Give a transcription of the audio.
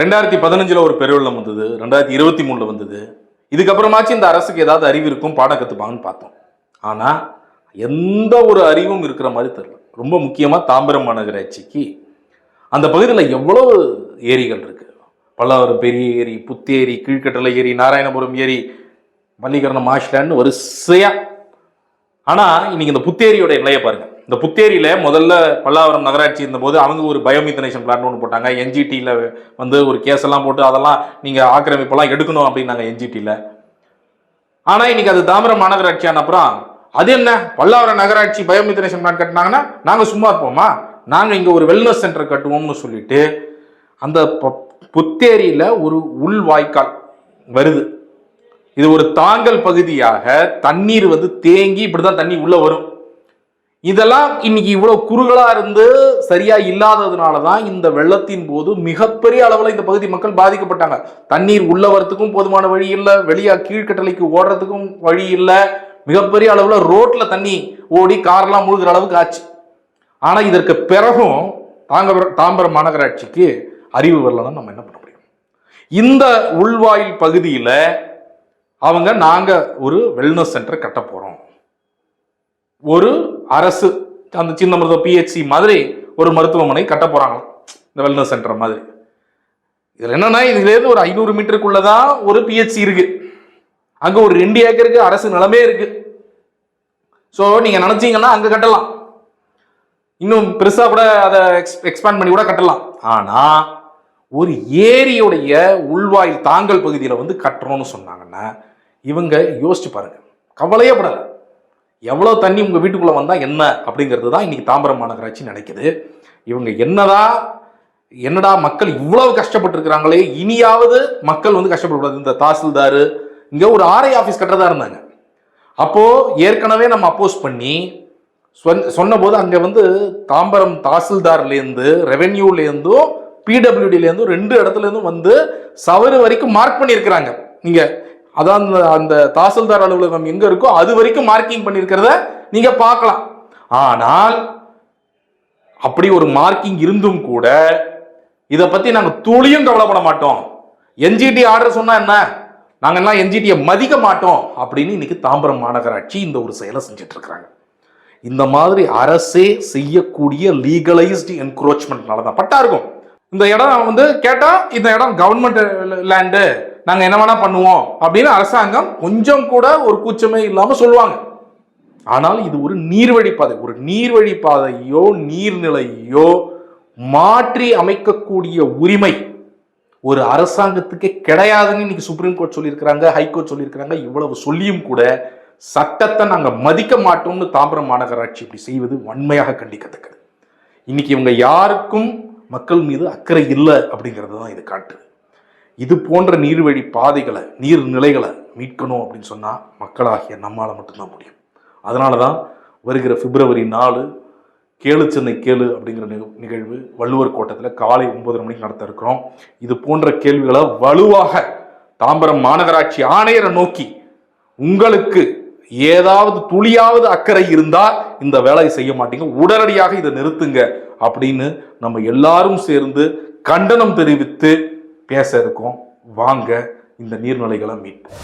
ரெண்டாயிரத்தி பதினஞ்சில் ஒரு பெருவெள்ளம் வந்தது ரெண்டாயிரத்தி இருபத்தி மூணில் வந்தது. இதுக்கப்புறமாச்சும் இந்த அரசுக்கு ஏதாவது அறிவு இருக்கும் பாடம் கற்றுப்பாங்கன்னு பார்த்தோம். ஆனால் எந்த ஒரு அறிவும் இருக்கிற மாதிரி தெரியல. ரொம்ப முக்கியமாக தாம்பரம் மாநகராட்சிக்கு அந்த பகுதியில் எவ்வளவு ஏரிகள் இருக்குது பல்லாவரம் பெரிய ஏரி புத்தேரி கீழ்கட்டளை ஏரி நாராயணபுரம் ஏரி மல்லிகரணம் மாஷ்லான்னு வரிசையாக ஆனா இன்னைக்கு இந்த புத்தேரியோட நிலையை பாருங்க. இந்த புத்தேரியில முதல்ல பல்லாவரம் நகராட்சி இருந்தபோது அவங்க ஒரு பயோமித்தனேஷன் பிளான் ஒன்று போட்டாங்க. என்ஜிடியில் வந்து ஒரு கேஸ் எல்லாம் போட்டு அதெல்லாம் நீங்க ஆக்கிரமிப்பெல்லாம் எடுக்கணும் அப்படின்னாங்க என்ஜிடியில் ஆனா இன்னைக்கு அது தாமிரம் மாநகராட்சி ஆன அப்புறம் அது என்ன? பல்லாவரம் நகராட்சி பயோமித்தனேஷன் பிளான் கட்டினாங்கன்னா நாங்க சும்மா இருப்போமா? நாங்க இங்க ஒரு வெல்னஸ் சென்டர் கட்டுவோம்னு சொல்லிட்டு அந்த ப- புத்தேரியில ஒரு உள் வாய்க்கால் வருது. இது ஒரு தாங்கல் பகுதியாக தண்ணீர் வந்து தேங்கி இப்படிதான் தண்ணி உள்ள வரும். இதெல்லாம் இன்னைக்கு இவ்வளவு குறுகளா இருந்து சரியா இல்லாததுனால தான் இந்த வெள்ளத்தின் போது மிகப்பெரிய அளவில் இந்த பகுதி மக்கள் பாதிக்கப்பட்டாங்க. தண்ணீர் உள்ள வரத்துக்கும் போதுமான வழி இல்லை வெளியா கீழ்கட்டளைக்கு ஓடுறதுக்கும் வழி இல்லை. மிகப்பெரிய அளவில் ரோட்ல தண்ணி ஓடி கார்லாம் முழுகிற அளவுக்கு ஆச்சு. ஆனா இதற்கு பிறகும் தாங்க தாம்பரம் மாநகராட்சிக்கு அறிவு வரலன்னா நம்ம என்ன பண்ண முடியும்? இந்த உள்வாயில் பகுதியில அவங்க நாங்கள் ஒரு வெல்னஸ் சென்டர் கட்ட போகிறோம் ஒரு அரசு அந்த சின்ன மருத்துவ பிஹெச்சி மாதிரி ஒரு மருத்துவமனை கட்ட போகிறாங்களாம் இந்த வெல்னஸ் சென்டர் மாதிரி. இதில் என்னன்னா இதுலேருந்து ஒரு ஐநூறு மீட்டருக்குள்ளதான் ஒரு பிஹெச்சி இருக்குது அங்கே ஒரு ரெண்டு ஏக்கருக்கு அரசு நிலமே இருக்குது ஸோ நீங்கள் நினச்சிங்கன்னா அங்கே கட்டலாம். இன்னும் பெருசாக கூட அதை எக்ஸ் எக்ஸ்பேண்ட் பண்ணி கூட கட்டலாம். ஆனால் ஒரு ஏரியுடைய உள்வாயில் தாங்கல் பகுதியில் வந்து கட்டுறோன்னு சொன்னாங்கன்னா இவங்க யோசிச்சு பாருங்கள் கவலையே படலை. எவ்வளோ தண்ணி உங்கள் வீட்டுக்குள்ளே வந்தால் என்ன அப்படிங்கிறது தான் இன்றைக்கி தாம்பரம் மாநகராட்சி நினைக்குது. இவங்க என்னடா என்னடா மக்கள் இவ்வளவு கஷ்டப்பட்டுருக்கிறாங்களே இனியாவது மக்கள் வந்து கஷ்டப்படக்கூடாது. இந்த தாசில்தார் இங்கே ஒரு ஆர்ஐ ஆஃபீஸ் கட்டுறதா இருந்தாங்க. அப்போது ஏற்கனவே நம்ம அப்போஸ் பண்ணி சொன்ன சொன்னபோது அங்கே வந்து தாம்பரம் தாசில்தார்லேருந்து ரெவென்யூலேருந்தும் பிடபிள்யூடியிலேருந்து ரெண்டு இடத்துலேருந்து வந்து சவறு வரைக்கும் மார்க் பண்ணியிருக்கிறாங்க நீங்கள் அதான் அந்த அந்த தாசில்தார் அலுவலகம் எங்கே இருக்கோ அது வரைக்கும் மார்க்கிங் பண்ணியிருக்கிறத நீங்கள் பார்க்கலாம். ஆனால் அப்படி ஒரு மார்க்கிங் இருந்தும் கூட இதை பற்றி நாங்கள் துளியும் கவலைப்பட மாட்டோம். என்ஜிடி ஆர்டர் சொன்னால் என்ன? நாங்கள் எல்லாம் என்ஜிடியை மதிக்க மாட்டோம் அப்படின்னு இன்னைக்கு தாம்பரம் மாநகராட்சி இந்த ஒரு செயலை செஞ்சுட்டு இருக்கிறாங்க இந்த மாதிரி அரசே செய்யக்கூடிய லீகலைஸ்டு என்க்ரோச்மெண்ட்னால தான் பட்டா இருக்கும். இந்த இடம் வந்து கேட்டால் இந்த இடம் கவர்மெண்ட் லேண்டு நாங்கள் என்ன வேணா பண்ணுவோம் அப்படின்னு அரசாங்கம் கொஞ்சம் கூட ஒரு கூச்சமே இல்லாமல் சொல்லுவாங்க. ஆனால் இது ஒரு நீர்வழி பாதை. ஒரு நீர்வழி பாதையோ நீர்நிலையோ மாற்றி அமைக்கக்கூடிய உரிமை ஒரு அரசாங்கத்துக்கே கிடையாதுன்னு இன்னைக்கு சுப்ரீம் கோர்ட் சொல்லியிருக்கிறாங்க ஹைகோர்ட் சொல்லியிருக்கிறாங்க. இவ்வளவு சொல்லியும் கூட சட்டத்தை நாங்கள் மதிக்க மாட்டோம்னு தாம்பரம் மாநகராட்சி இப்படி செய்வது வன்மையாக கண்டிக்கத்தக்கது. இன்னைக்கு இவங்க யாருக்கும் மக்கள் மீது அக்கறை இல்லை அப்படிங்கிறது தான் இது காட்டுது இது போன்ற நீர்வழி பாதைகளை நீர்நிலைகளை மீட்கணும் அப்படின்னு சொன்னால் மக்களாகிய நம்மால் மட்டும்தான் முடியும். அதனால தான் வருகிற பிப்ரவரி நாலு கேளு சென்னை கேளு அப்படிங்கிற நிக- நிகழ்வு வள்ளுவர் கோட்டத்தில் காலை ஒன்பதரை மணிக்கு நடத்த இருக்கிறோம். இது போன்ற கேள்விகளை வலுவாக தாம்பரம் மாநகராட்சி ஆணையரை நோக்கி உங்களுக்கு ஏதாவது துளியாவது அக்கறை இருந்தால் இந்த வேலையை செய்ய மாட்டீங்க. உடனடியாக இதை நிறுத்துங்க. அப்படின்னு நம்ம எல்லாரும் சேர்ந்து கண்டனம் தெரிவித்து பேச இருக்கோம். வாங்க இந்த நீர்நிலைகளை மீட்போம்.